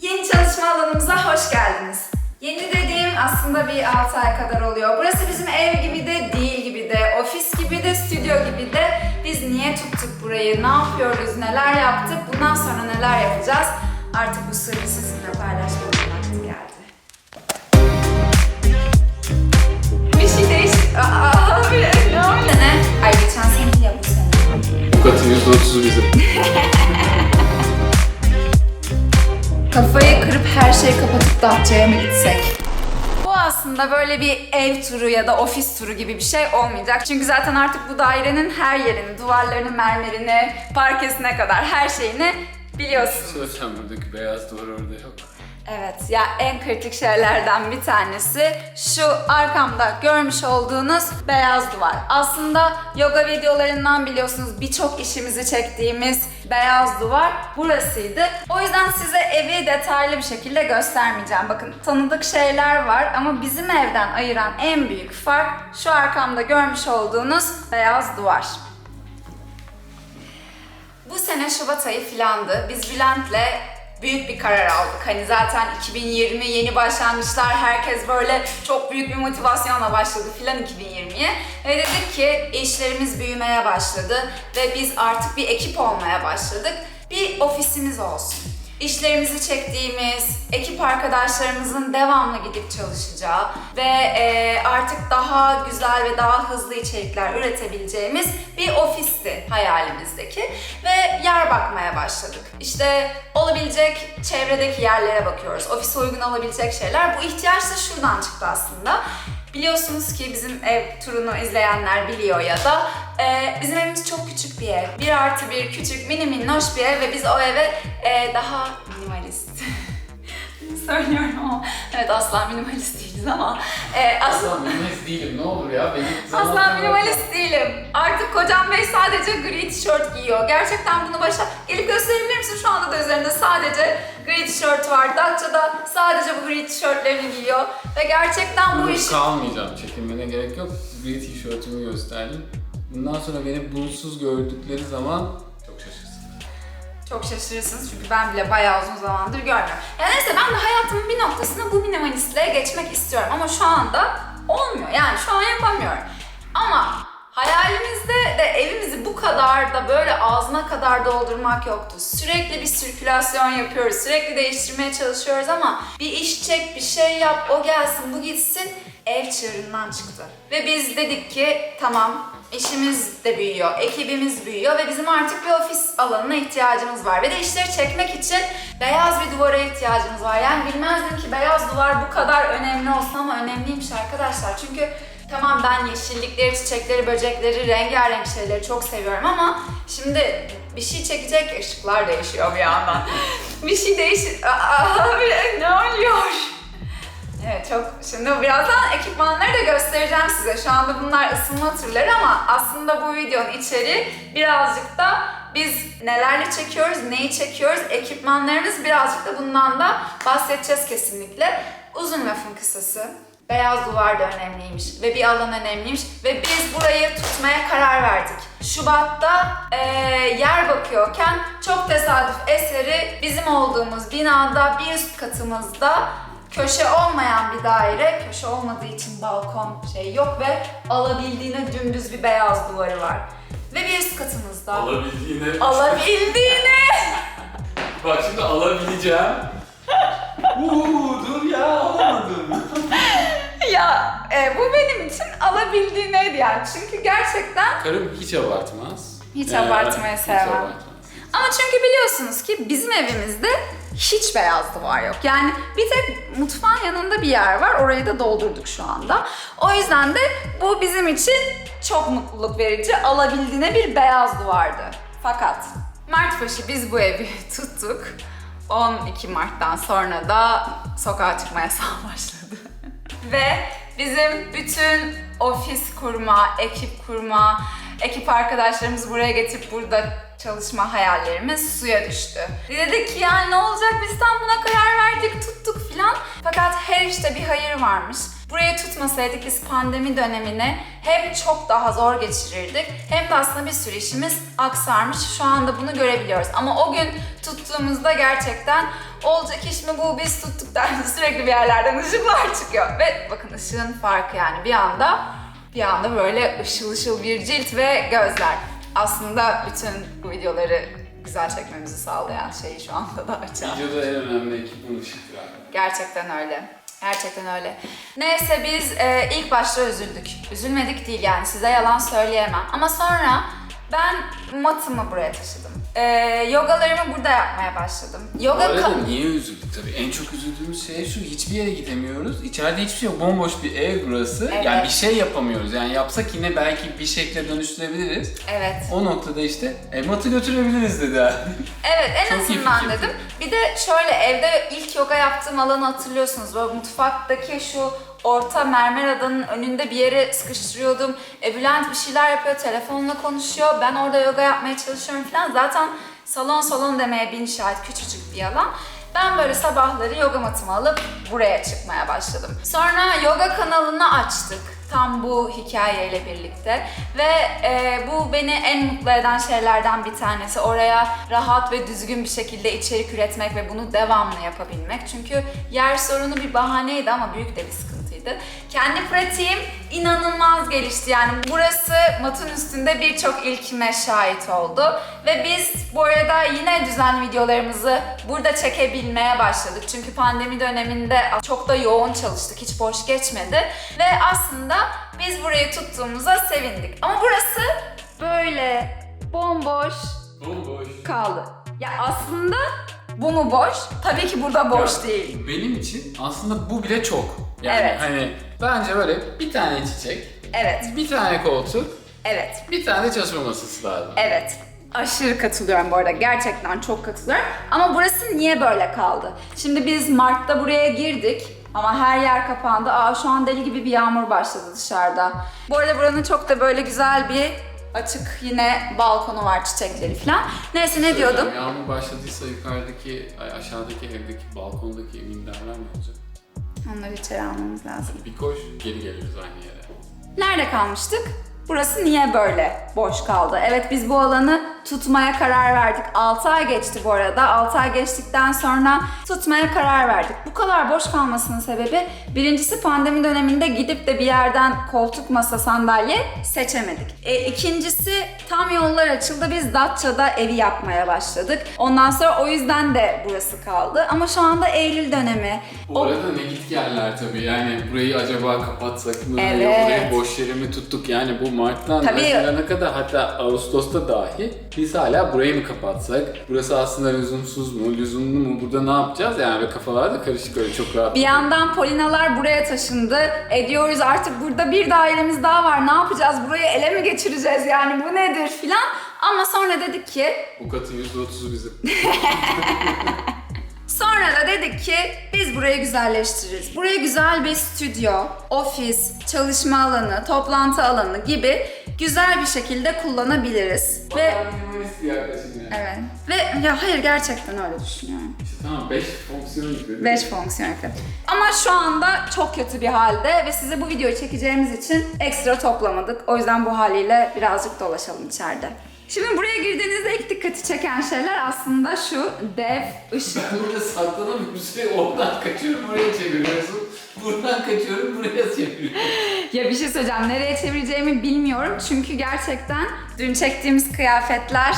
Yeni çalışma alanımıza hoş geldiniz. Yeni dediğim aslında bir 6 ay kadar oluyor. Burası bizim ev gibi de değil gibi de, ofis gibi de, stüdyo gibi de. Biz niye tuttuk burayı, ne yapıyoruz, neler yaptık, bundan sonra neler yapacağız? Artık bu sırrı sizinle paylaşmanın vakti geldi. Bir şey değişti. Aa, abi ne oldu ne? Ay geçen seneki ya bu sene. Bu katın %30'u bizim. Kafayı kırıp her şeyi kapatıp Datça'ya mı gitsek? Bu aslında böyle bir ev turu ya da ofis turu gibi bir şey olmayacak. Çünkü zaten artık bu dairenin her yerini, duvarlarını, mermerini, parkesine kadar her şeyini biliyorsunuz. Hocam buradaki beyaz duvar orada yok. Evet ya en kritik şeylerden bir tanesi şu arkamda görmüş olduğunuz beyaz duvar. Aslında yoga videolarından biliyorsunuz birçok işimizi çektiğimiz beyaz duvar burasıydı. O yüzden size evi detaylı bir şekilde göstermeyeceğim. Bakın tanıdık şeyler var ama bizim evden ayıran en büyük fark şu arkamda görmüş olduğunuz beyaz duvar. Bu sene Şubat ayı filandı. Biz Bülent'le büyük bir karar aldık. Hani zaten 2020 yeni başlangıçlar herkes böyle çok büyük bir motivasyonla başladı filan 2020'ye. Ve dedik ki işlerimiz büyümeye başladı ve biz artık bir ekip olmaya başladık. Bir ofisimiz olsun. İşlerimizi çektiğimiz, ekip arkadaşlarımızın devamlı gidip çalışacağı ve e, artık daha güzel ve daha hızlı içerikler üretebileceğimiz bir ofisti hayalimizdeki ve yer bakmaya başladık. İşte olabilecek çevredeki yerlere bakıyoruz. Ofise uygun olabilecek şeyler. Bu ihtiyaç da şuradan çıktı aslında. Biliyorsunuz ki bizim ev turunu izleyenler biliyor ya da e, bizim evimiz çok küçük bir ev. Bir artı bir küçük mini minnoş bir ev ve biz o eve e, daha minimalist söylüyorum ama evet asla minimalist değiliz ama e, asla minimalist değilim ne olur ya. Benim Asla minimalist değilim. Artık kocam bey sadece gri tişört giyiyor. Gerçekten bunu başa... Gelip gösterebilir misin? Şu anda da üzerinde sadece gri tişört var. Datça'da sadece bu gri tişörtlerini giyiyor. Ve gerçekten bu Bunu iş... kalmayacağım. Çekinmene gerek yok. Gri tişörtümü gösterdim. Bundan sonra beni bunsuz gördükleri zaman çok şaşırsın. Çok şaşırırsınız çünkü ben bile bayağı uzun zamandır görmüyorum. Ya neyse ben de hayatımın bir noktasında bu minimalistliğe geçmek istiyorum ama şu anda olmuyor. Yani şu an yapamıyorum. Ama hayalimizde de evimizi bu kadar da böyle ağzına kadar doldurmak yoktu. Sürekli bir sirkülasyon yapıyoruz, sürekli değiştirmeye çalışıyoruz ama bir iş çek, bir şey yap, o gelsin, bu gitsin. Ev çığırından çıktı. Ve biz dedik ki tamam İşimiz de büyüyor, ekibimiz büyüyor ve bizim artık bir ofis alanına ihtiyacımız var. Ve de işleri çekmek için beyaz bir duvara ihtiyacımız var. Yani bilmezdim ki beyaz duvar bu kadar önemli olsun ama önemliymiş arkadaşlar. Çünkü tamam ben yeşillikleri, çiçekleri, böcekleri, rengarenk şeyleri çok seviyorum ama şimdi bir şey çekecek ışıklar değişiyor bir yandan. bir şey değişir. Aa, Abi ne oluyor? Evet çok şimdi birazdan ekipmanları da göstereceğim size. Şu anda bunlar ısınma turları ama aslında bu videonun içeriği birazcık da biz nelerle çekiyoruz, neyi çekiyoruz, ekipmanlarımız birazcık da bundan da bahsedeceğiz kesinlikle. Uzun lafın kısası. Beyaz duvar da önemliymiş ve bir alan önemliymiş ve biz burayı tutmaya karar verdik. Şubat'ta eee, yer bakıyorken çok tesadüf eseri bizim olduğumuz binada bir üst katımızda köşe olmayan bir daire, köşe olmadığı için balkon şey yok ve alabildiğine dümdüz bir beyaz duvarı var. Ve bir üst katımızda Alabildiğine... alabildiğine Bak şimdi alabileceğim. Uuu dur ya alamadım. ya e, bu benim için alabildiğineydi yani. Çünkü gerçekten Karım hiç abartmaz. Hiç Ee, abartmayı hiç sevmem. abartmaz. Ama çünkü biliyorsunuz ki bizim evimizde hiç beyaz duvar yok. Yani bir tek mutfağın yanında bir yer var. Orayı da doldurduk şu anda. O yüzden de bu bizim için çok mutluluk verici. Alabildiğine bir beyaz duvardı. Fakat Martbaşı biz bu evi tuttuk. 12 Mart'tan sonra da sokağa çıkma yasağı başladı. Ve bizim bütün ofis kurma, ekip kurma, ekip arkadaşlarımızı buraya getirip burada çalışma hayallerimiz suya düştü. Dedik ki yani ne olacak biz tam buna karar verdik, tuttuk filan. Fakat her işte bir hayır varmış. Burayı tutmasaydık biz pandemi dönemini hem çok daha zor geçirirdik hem de aslında bir sürü işimiz aksarmış. Şu anda bunu görebiliyoruz. Ama o gün tuttuğumuzda gerçekten olacak iş mi bu biz tuttuk derdi sürekli bir yerlerden ışıklar çıkıyor. Ve bakın ışığın farkı yani bir anda bir anda böyle ışıl ışıl bir cilt ve gözler. Aslında bütün bu videoları güzel çekmemizi sağlayan şey şu anda da açığa. Videoda en önemli ekipman ışıktır abi. Gerçekten öyle. Gerçekten öyle. Neyse biz e, ilk başta üzüldük. Üzülmedik değil yani size yalan söyleyemem. Ama sonra ben matımı buraya taşıdım. E, yogalarımı burada yapmaya başladım. Bu Yoga arada ka- niye üzüldük tabii? En çok üzüldüğümüz şey şu, hiçbir yere gidemiyoruz. İçeride hiçbir şey yok, bomboş bir ev burası. Evet. Yani bir şey yapamıyoruz. Yani yapsak yine belki bir şekle dönüştürebiliriz. Evet. O noktada işte e, matı götürebiliriz dedi abi. Evet en Çok iyi azından fikir. dedim. Bir de şöyle evde ilk yoga yaptığım alanı hatırlıyorsunuz. Böyle mutfaktaki şu orta mermer adanın önünde bir yere sıkıştırıyordum. E, Bülent bir şeyler yapıyor, telefonla konuşuyor. Ben orada yoga yapmaya çalışıyorum falan. Zaten salon salon demeye bin şahit küçücük bir alan. Ben böyle sabahları yoga matımı alıp buraya çıkmaya başladım. Sonra yoga kanalını açtık. Tam bu hikayeyle birlikte ve e, bu beni en mutlu eden şeylerden bir tanesi. Oraya rahat ve düzgün bir şekilde içerik üretmek ve bunu devamlı yapabilmek. Çünkü yer sorunu bir bahaneydi ama büyük de bir sıkıntıydı. Kendi pratiğim inanılmaz gelişti. Yani burası matın üstünde birçok ilkime şahit oldu. Ve biz bu arada yine düzenli videolarımızı burada çekebilmeye başladık. Çünkü pandemi döneminde çok da yoğun çalıştık. Hiç boş geçmedi. Ve aslında biz burayı tuttuğumuza sevindik. Ama burası böyle bomboş Bomboş. kaldı. Ya aslında bu mu boş? Tabii ki burada boş değil. Benim için aslında bu bile çok. Yani Evet. hani bence böyle bir tane çiçek, Evet, bir tane koltuk, evet. bir tane de çalışma masası lazım. Evet. Aşırı katılıyorum bu arada. Gerçekten çok katılıyorum. Ama burası niye böyle kaldı? Şimdi biz Mart'ta buraya girdik. Ama her yer kapandı. Aa şu an deli gibi bir yağmur başladı dışarıda. Bu arada buranın çok da böyle güzel bir açık yine balkonu var çiçekleri falan. Neyse ne diyordum? Yağmur başladıysa yukarıdaki, ay aşağıdaki evdeki, balkondaki minderler ne olacak? Onları içeri almamız lazım. Bir koş, geri geliriz aynı yere. Nerede kalmıştık? Burası niye böyle boş kaldı? Evet biz bu alanı tutmaya karar verdik. 6 ay geçti bu arada. 6 ay geçtikten sonra tutmaya karar verdik. Bu kadar boş kalmasının sebebi birincisi pandemi döneminde gidip de bir yerden koltuk, masa, sandalye seçemedik. E, ikincisi tam yollar açıldı. Biz Datça'da evi yapmaya başladık. Ondan sonra o yüzden de burası kaldı. Ama şu anda Eylül dönemi. Bu O- arada ne git yerler tabii yani burayı acaba kapatsak mı? Evet. Yok burayı boş yere mi tuttuk yani bu Mart'tan Tabii. Haziran'a kadar hatta Ağustos'ta dahi biz hala burayı mı kapatsak? Burası aslında lüzumsuz mu? Lüzumlu mu? Burada ne yapacağız yani ve kafalar da karışık öyle çok rahat. Bir yandan Polinalar buraya taşındı. Ediyoruz artık burada bir dairemiz daha var. Ne yapacağız? Burayı ele mi geçireceğiz yani bu nedir filan. Ama sonra dedik ki Bu katın %30'u bizim. Sonra da dedik ki biz burayı güzelleştiririz. Buraya güzel bir stüdyo, ofis, çalışma alanı, toplantı alanı gibi güzel bir şekilde kullanabiliriz. Ve Ve... minimalist bir yaklaşım yani. evet. Ve ya hayır gerçekten öyle düşünüyorum. İşte tamam 5 fonksiyon gibi. 5 fonksiyon ekledim. Ama şu anda çok kötü bir halde ve size bu videoyu çekeceğimiz için ekstra toplamadık. O yüzden bu haliyle birazcık dolaşalım içeride. Şimdi buraya girdiğinizde ilk dikkati çeken şeyler aslında şu dev ışık. Ben burada saklanamıyorum. Sürekli oradan kaçıyorum buraya çeviriyorsun. Buradan kaçıyorum buraya çeviriyorum. Ya bir şey söyleyeceğim. Nereye çevireceğimi bilmiyorum. Çünkü gerçekten dün çektiğimiz kıyafetler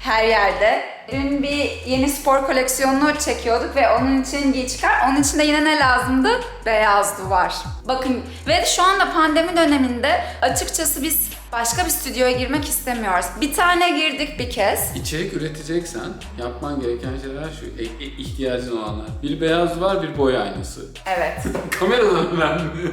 her yerde. Dün bir yeni spor koleksiyonunu çekiyorduk ve onun için giy çıkar. Onun için de yine ne lazımdı? Beyaz duvar. Bakın ve şu anda pandemi döneminde açıkçası biz başka bir stüdyoya girmek istemiyoruz. Bir tane girdik bir kez. İçerik üreteceksen yapman gereken şeyler şu. E- e- ihtiyacın olanlar. Bir beyaz duvar, bir boy aynası. Evet. Kameradan önemli.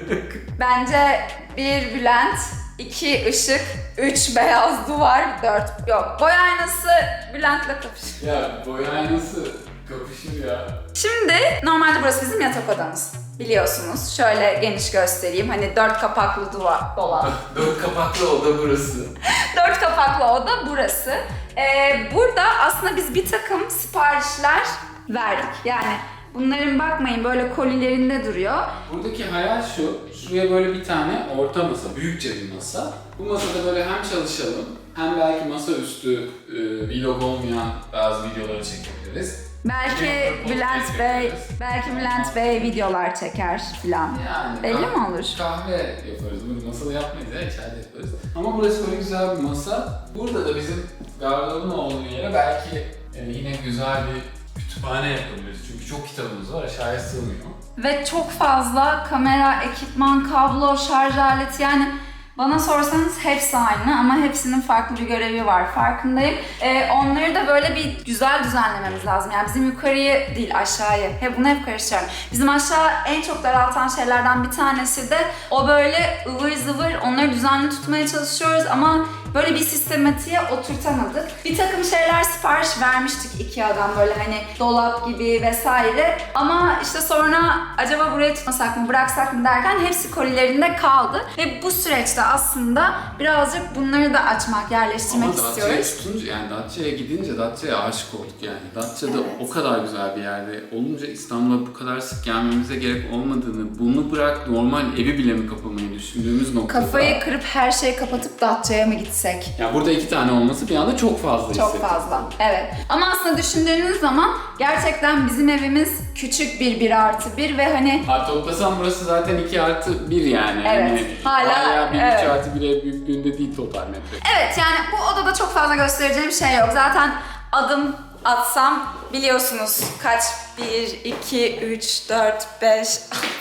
Bence bir Bülent, iki ışık, üç beyaz duvar, dört yok. Boy aynası Bülent'le kapışıyor. ya boy aynası kapışır ya. Şimdi normalde burası bizim yatak odamız. Biliyorsunuz. Şöyle geniş göstereyim. Hani dört kapaklı duvar olan. Dört kapaklı oda burası. dört kapaklı oda burası. Ee, burada aslında biz bir takım siparişler verdik. Yani Bunların bakmayın böyle kolilerinde duruyor. Buradaki hayal şu, şuraya böyle bir tane orta masa, büyükçe bir masa. Bu masada böyle hem çalışalım, hem belki masaüstü e, vlog olmayan bazı videoları çekebiliriz. Belki Bülent Bey, belki Bülent Bey videolar çeker falan. Yani Belli mi olur? Kahve yaparız. Bunu masada yapmayız ya, içeride yaparız. Ama burası böyle güzel bir masa. Burada da bizim gardırobun olduğu yere belki e, yine güzel bir kütüphane yapabiliriz. Çünkü çok kitabımız var, aşağıya sığmıyor. Ve çok fazla kamera, ekipman, kablo, şarj aleti yani bana sorsanız hepsi aynı ama hepsinin farklı bir görevi var farkındayım. Ee, onları da böyle bir güzel düzenlememiz lazım. Yani bizim yukarıyı değil aşağıyı. Hep bunu hep karıştırıyorum. Bizim aşağı en çok daraltan şeylerden bir tanesi de o böyle ıvır zıvır onları düzenli tutmaya çalışıyoruz ama böyle bir sistematiğe oturtamadık. Bir takım şeyler sipariş vermiştik Ikea'dan böyle hani dolap gibi vesaire. Ama işte sonra acaba burayı tutmasak mı bıraksak mı derken hepsi kolilerinde kaldı. Ve bu süreçte aslında birazcık bunları da açmak, yerleştirmek Ama Datça'ya istiyoruz. tutunca yani Datça'ya gidince Datça'ya aşık olduk yani. Datça'da o kadar güzel bir yerde olunca İstanbul'a bu kadar sık gelmemize gerek olmadığını, bunu bırak normal evi bile mi kapamayı düşündüğümüz noktada. Kafayı kırıp her şeyi kapatıp Datça'ya mı gitsek? Yani burada iki tane olması bir anda çok fazla Çok hissettim. fazla. Evet. Ama aslında düşündüğünüz zaman gerçekten bizim evimiz küçük bir 1 artı 1 ve hani Ha toplasam burası zaten 2 artı 1 yani. Evet, Hani hala- hala 1 evet. artı 1 ev büyüklüğünde değil total metre. Evet yani bu odada çok fazla göstereceğim şey yok. Zaten adım atsam biliyorsunuz kaç? 1, 2, 3, 4, 5,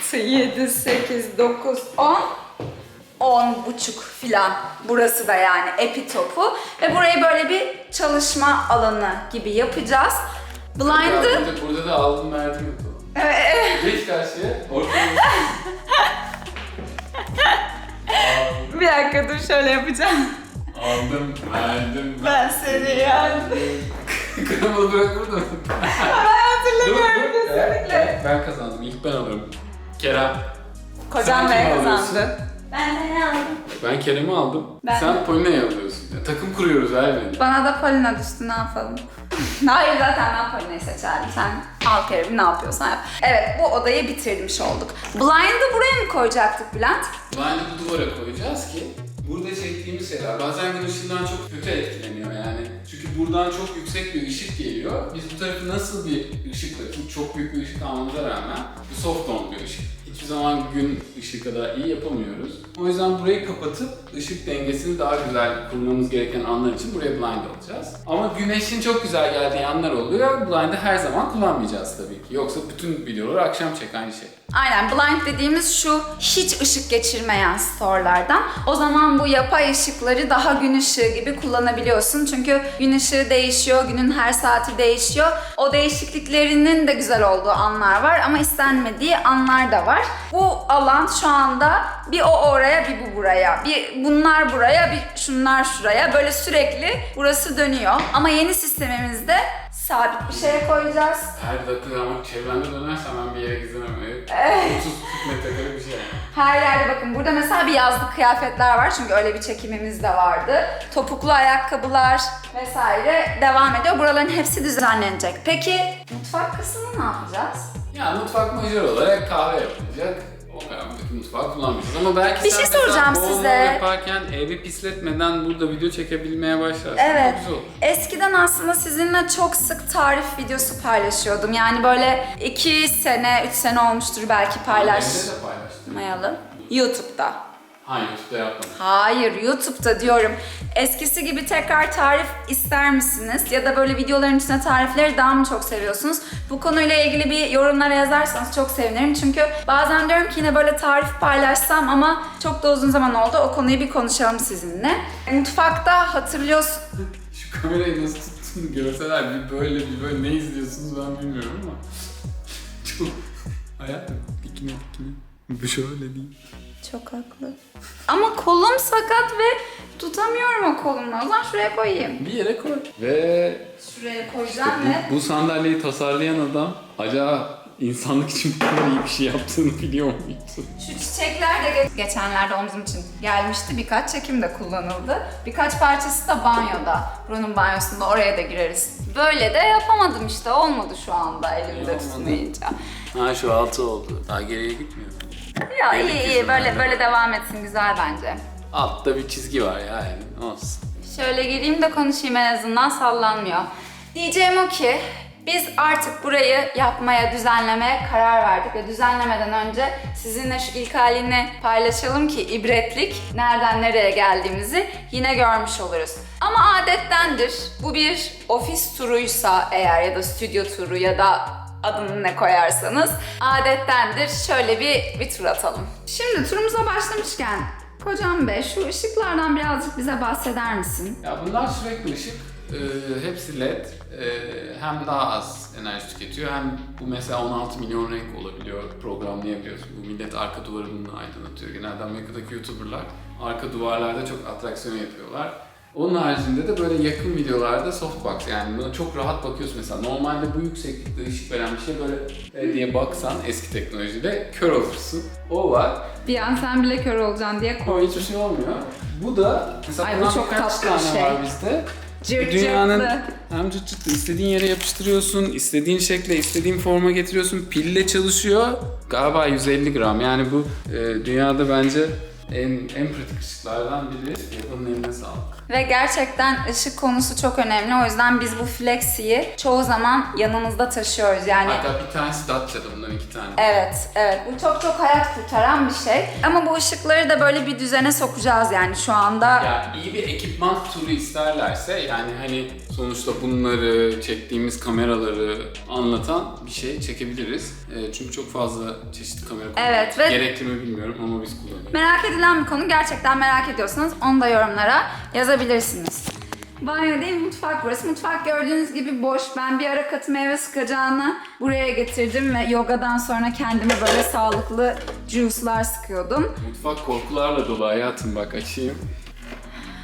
6, 7, 8, 9, 10. 10 buçuk filan. Burası da yani epitopu. Ve burayı böyle bir çalışma alanı gibi yapacağız. Blind'ı... Burada, burada da aldım verdim yapalım. Evet. Geç karşıya. Ortaya Bir dakika dur şöyle yapacağım. Aldım, verdim. Ben seni yendim. Kremalı bırak burada mı? Hatırlamıyorum kesinlikle. Ben kazandım. İlk ben alırım. Kerem. Kocam Sen Bey kimi alıyorsun? kazandı. Ben seni aldım. Ben Kerem'i aldım. Ben- Sen Poline'yi alıyorsun. Ya, takım kuruyoruz Elvin. Bana da Polina düştü ne yapalım? Hayır zaten ben Polina'yı seçerdim. Sen al Kerem'i ne yapıyorsan yap. Evet bu odayı bitirmiş olduk. Blind'ı buraya mı koyacaktık Bülent? Blind'ı bu duvara koyacağız ki burada çektiğimiz şeyler bazen gün ışığından çok kötü etkileniyor yani. Çünkü buradan çok yüksek bir ışık geliyor. Biz bu tarafı nasıl bir ışıkla çok büyük bir ışık almamıza rağmen bu soft on bir ışık. Hiçbir zaman gün ışığı kadar iyi yapamıyoruz. O yüzden burayı kapatıp ışık dengesini daha güzel kurmamız gereken anlar için buraya blind alacağız. Ama güneşin çok güzel geldiği anlar oluyor. Blind'ı her zaman kullanmayacağız tabii ki. Yoksa bütün videoları akşam çek aynı şey. Aynen blind dediğimiz şu hiç ışık geçirmeyen storelardan. O zaman bu yapay ışıkları daha gün ışığı gibi kullanabiliyorsun. Çünkü gün ışığı değişiyor, günün her saati değişiyor. O değişikliklerinin de güzel olduğu anlar var ama istenmediği anlar da var. Bu alan şu anda bir o oraya bir bu buraya. Bir bunlar buraya, bir şunlar şuraya. Böyle sürekli burası dönüyor. Ama yeni sistemimizde sabit bir şeye koyacağız. Her dakika ama çevrende dönersem ben bir yere gizlenemem. 30-40 metrekare bir şey. Her yerde bakın burada mesela bir yazlık kıyafetler var çünkü öyle bir çekimimiz de vardı. Topuklu ayakkabılar vesaire devam ediyor. Buraların hepsi düzenlenecek. Peki mutfak kısmını ne yapacağız? Yani mutfak majör olarak kahve yapılacak. Mutfağı kullanmayacağız ama belki Bir sen şey mesela soracağım size. yaparken evi pisletmeden burada video çekebilmeye başlarsın. Evet. Çok güzel olur. Eskiden aslında sizinle çok sık tarif videosu paylaşıyordum. Yani böyle 2 sene, 3 sene olmuştur belki Evde paylaşmayalım. de paylaştım. YouTube'da. Ha YouTube'da yapmadım. Hayır, YouTube'da diyorum. Eskisi gibi tekrar tarif ister misiniz? Ya da böyle videoların içine tarifleri daha mı çok seviyorsunuz? Bu konuyla ilgili bir yorumlara yazarsanız çok sevinirim. Çünkü bazen diyorum ki yine böyle tarif paylaşsam ama çok da uzun zaman oldu. O konuyu bir konuşalım sizinle. Mutfakta hatırlıyorsun. Şu kamerayı nasıl tuttuğunu görseler bir böyle bir böyle ne izliyorsunuz ben bilmiyorum ama. Çok hayatım dikine dikine. Bu şöyle değil. Çok haklı. Ama kolum sakat ve tutamıyorum o kolumla. O zaman şuraya koyayım. Bir yere koy. Ve Şuraya koyacağım ve bu, bu sandalyeyi tasarlayan adam acaba insanlık için bu kadar iyi bir şey yaptığını biliyor muydun? Şu çiçekler de ge- geçenlerde omzum için gelmişti. Birkaç çekim de kullanıldı. Birkaç parçası da banyoda. Buranın banyosunda oraya da gireriz. Böyle de yapamadım işte. Olmadı şu anda elimde tutmayınca. Ha şu altı oldu. Daha geriye gitmiyor. Ya iyi Gerekirse iyi böyle de- böyle devam etsin güzel bence. Altta bir çizgi var ya yani olsun. Şöyle geleyim de konuşayım en azından sallanmıyor. Diyeceğim o ki biz artık burayı yapmaya, düzenlemeye karar verdik ve düzenlemeden önce sizinle şu ilk halini paylaşalım ki ibretlik nereden nereye geldiğimizi yine görmüş oluruz. Ama adettendir. Bu bir ofis turuysa eğer ya da stüdyo turu ya da adını ne koyarsanız adettendir. Şöyle bir, bir tur atalım. Şimdi turumuza başlamışken Kocam Bey şu ışıklardan birazcık bize bahseder misin? Ya bunlar sürekli ışık. Ee, hepsi LED. Ee, hem daha az enerji tüketiyor hem bu mesela 16 milyon renk olabiliyor. Programlayabiliyorsun. Bu millet arka duvarını aydınlatıyor. Genelde Amerika'daki YouTuber'lar arka duvarlarda çok atraksiyon yapıyorlar. Onun haricinde de böyle yakın videolarda softbox yani buna çok rahat bakıyorsun mesela. Normalde bu yükseklikte ışık veren bir şey böyle e, diye baksan eski teknolojide kör olursun. O var. Bir an sen bile kör olacaksın diye O korktum. hiçbir şey olmuyor. Bu da mesela Ay, bu çok tatlı bir tane şey. var bizde. Cırt Dünyanın cırtlı. hem cırt cırtlı istediğin yere yapıştırıyorsun, istediğin şekle, istediğin forma getiriyorsun. Pille çalışıyor. Galiba 150 gram. Yani bu e, dünyada bence en en pratik ışıklardan biri. Apple'ın eline sağlık. Ve gerçekten ışık konusu çok önemli. O yüzden biz bu Flexi'yi çoğu zaman yanımızda taşıyoruz. Yani Hatta bir tanesi Dacia'da bundan iki tane. Evet, evet. Bu çok çok hayat kurtaran bir şey. Ama bu ışıkları da böyle bir düzene sokacağız yani şu anda. Ya iyi bir ekipman turu isterlerse yani hani sonuçta bunları çektiğimiz kameraları anlatan bir şey çekebiliriz. E, çünkü çok fazla çeşitli kamera kullanıyoruz. Evet ve- Gerekli mi bilmiyorum ama biz kullanıyoruz. Merak edilen bir konu. Gerçekten merak ediyorsanız onu da yorumlara yazabilirsiniz. Banyo değil mutfak burası. Mutfak gördüğünüz gibi boş. Ben bir ara katı meyve sıkacağını buraya getirdim ve yogadan sonra kendime böyle sağlıklı juice'lar sıkıyordum. Mutfak korkularla dolu hayatım bak açayım.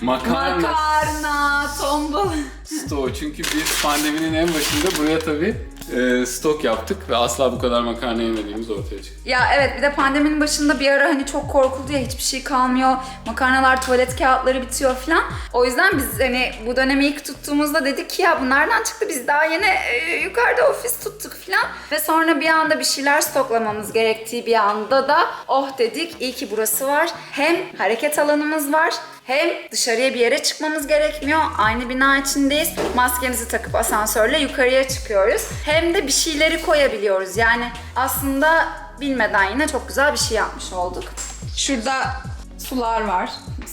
Makarna Makarna, tombul. stoğu çünkü biz pandeminin en başında buraya tabii e, stok yaptık ve asla bu kadar makarna yemediğimiz ortaya çıktı. Ya evet bir de pandeminin başında bir ara hani çok korkuldu ya hiçbir şey kalmıyor. Makarnalar, tuvalet kağıtları bitiyor falan. O yüzden biz hani bu dönemi ilk tuttuğumuzda dedik ki ya bunlardan çıktı biz daha yeni e, yukarıda ofis tuttuk falan. Ve sonra bir anda bir şeyler stoklamamız gerektiği bir anda da oh dedik iyi ki burası var. Hem hareket alanımız var hem dışarıya bir yere çıkmamız gerekmiyor. Aynı bina içindeyiz. Maskemizi takıp asansörle yukarıya çıkıyoruz. Hem de bir şeyleri koyabiliyoruz. Yani aslında bilmeden yine çok güzel bir şey yapmış olduk. Şurada sular var.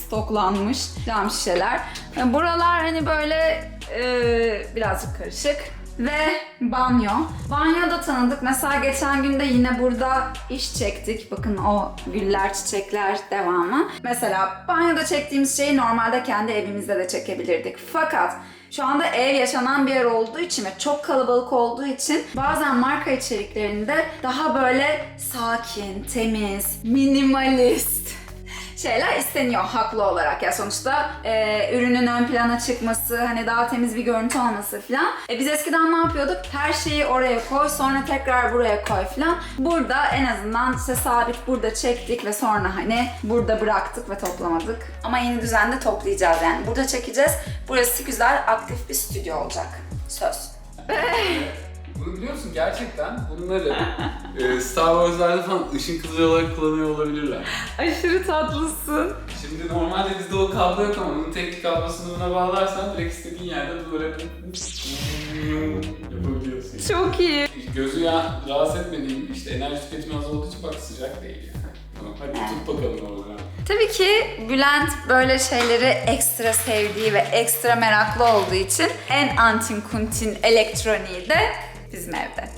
Stoklanmış cam şişeler. Buralar hani böyle e, birazcık karışık. Ve banyo. Banyo da tanıdık. Mesela geçen günde yine burada iş çektik. Bakın o güller, çiçekler devamı. Mesela banyoda çektiğimiz şeyi normalde kendi evimizde de çekebilirdik. Fakat şu anda ev yaşanan bir yer olduğu için ve çok kalabalık olduğu için bazen marka içeriklerinde daha böyle sakin, temiz, minimalist şeyler isteniyor haklı olarak ya sonuçta e, ürünün ön plana çıkması hani daha temiz bir görüntü olması falan. E, biz eskiden ne yapıyorduk? Her şeyi oraya koy sonra tekrar buraya koy falan. Burada en azından işte sabit burada çektik ve sonra hani burada bıraktık ve toplamadık. Ama yeni düzende toplayacağız yani. Burada çekeceğiz. Burası güzel aktif bir stüdyo olacak. Söz. Bunu biliyor musun gerçekten bunları e, Star Wars'larda falan ışın kılıcı olarak kullanıyor olabilirler. Aşırı tatlısın. Şimdi normalde bizde o kablo yok ama bunun teknik kablosunu buna bağlarsan direkt istediğin yerde böyle yapabiliyorsun. Çok iyi. Gözü ya rahatsız etmediğim işte enerji tüketimi az olduğu için bak sıcak değil yani. Tamam hadi tut bakalım oradan. Tabii ki Bülent böyle şeyleri ekstra sevdiği ve ekstra meraklı olduğu için en antin kuntin elektroniği de bizim evde.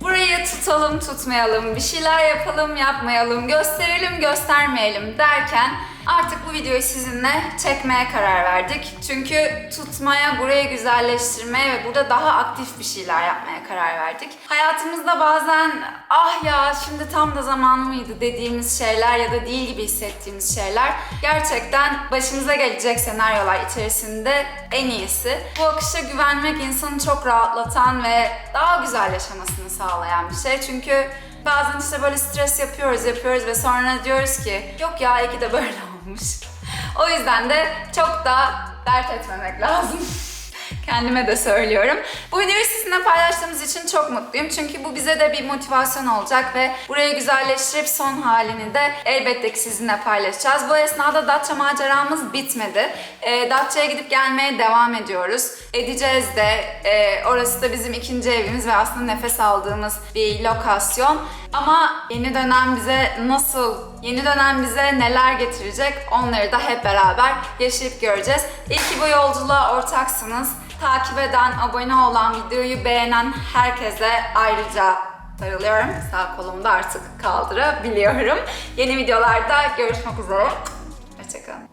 Burayı tutalım tutmayalım, bir şeyler yapalım yapmayalım, gösterelim göstermeyelim derken Artık bu videoyu sizinle çekmeye karar verdik. Çünkü tutmaya, burayı güzelleştirmeye ve burada daha aktif bir şeyler yapmaya karar verdik. Hayatımızda bazen ah ya şimdi tam da zamanı mıydı dediğimiz şeyler ya da değil gibi hissettiğimiz şeyler gerçekten başımıza gelecek senaryolar içerisinde en iyisi. Bu akışa güvenmek insanı çok rahatlatan ve daha güzel yaşamasını sağlayan bir şey. Çünkü bazen işte böyle stres yapıyoruz yapıyoruz ve sonra diyoruz ki yok ya iyi ki de böyle olmuş. O yüzden de çok da dert etmemek lazım. Kendime de söylüyorum. Bu videoyu sizinle paylaştığımız için çok mutluyum. Çünkü bu bize de bir motivasyon olacak ve burayı güzelleştirip son halini de elbette ki sizinle paylaşacağız. Bu esnada Datça maceramız bitmedi. E, Datça'ya gidip gelmeye devam ediyoruz. Edeceğiz de. E, orası da bizim ikinci evimiz ve aslında nefes aldığımız bir lokasyon. Ama yeni dönem bize nasıl, yeni dönem bize neler getirecek onları da hep beraber yaşayıp göreceğiz. İyi ki bu yolculuğa ortaksınız. Takip eden, abone olan, videoyu beğenen herkese ayrıca sarılıyorum. Sağ kolumu da artık kaldırabiliyorum. Yeni videolarda görüşmek üzere. Hoşçakalın.